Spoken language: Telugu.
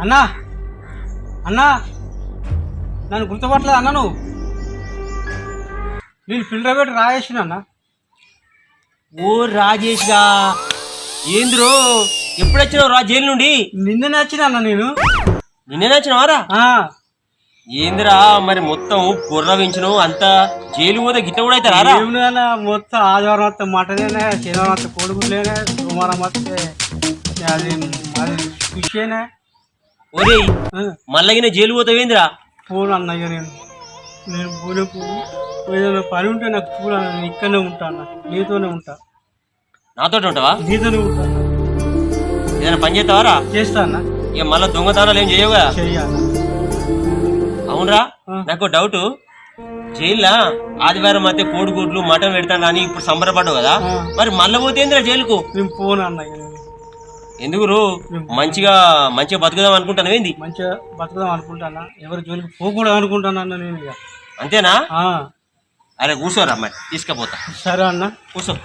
అన్నా! అన్నా! నన్ను గుర్తుపట్టలేదు అన్నా నువ్వు? నేను ఫిల్టర్ పెట్టి రాయేసిన అన్న. ఓ రాజేష్గా ఏంద్రో? ఎప్పుడు వచ్చినావు రా జైలు నుండి? నిన్ననే వచ్చిన అన్న నేను. నిన్నే వచ్చినావారా ఏందిరా? మరి మొత్తం కుర్ర అంతా జైలు పోతే గిట్ట కూడా అయితే రారా మొత్తం ఆదివారం వస్తే మటనేనే శనివారం వస్తే కోడిగుడ్లేనే సోమవారం వస్తే అది అది ఫిషేనే ఒరేయ్ మల్లగిన జైలు పోతావు ఏందిరా ఫోన్ అన్న ఇక నేను నేను పూలకు ఏదైనా పని ఉంటే నాకు చూడాలి నేను ఇక్కడనే ఉంటా అన్న నీతోనే ఉంటా. నాతో ఉంటావా? నీతోనే ఉంటా. ఏదైనా పని చేస్తావారా? చేస్తా అన్న. ఇక మళ్ళీ దొంగతనాలు ఏం చేయవుగా? చెయ్యాలి అవునరా. నాకు డౌట్. జైల్లో ఆదివారం మధ్య కోడిగుడ్లు మటన్ పెడతాను అని ఇప్పుడు సంబరపడ్డావు కదా. మరి మళ్ళీ పోతే ఏందిరా జైలుకు? నేను ఫోన్ అన్న ఇక నేను. ఎందుకు రో? మంచిగా మంచిగా బతుకుదాం అనుకుంటాను ఏంది? మంచిగా బతుకుదాం అనుకుంటానా? ఎవరి జోలికి పోకూడదు అనుకుంటాను అన్న నేను ఇక. అంతేనా? అరే కూర్చోరా మరి తీసుకుపోతా. సరే అన్న. కూర్చో.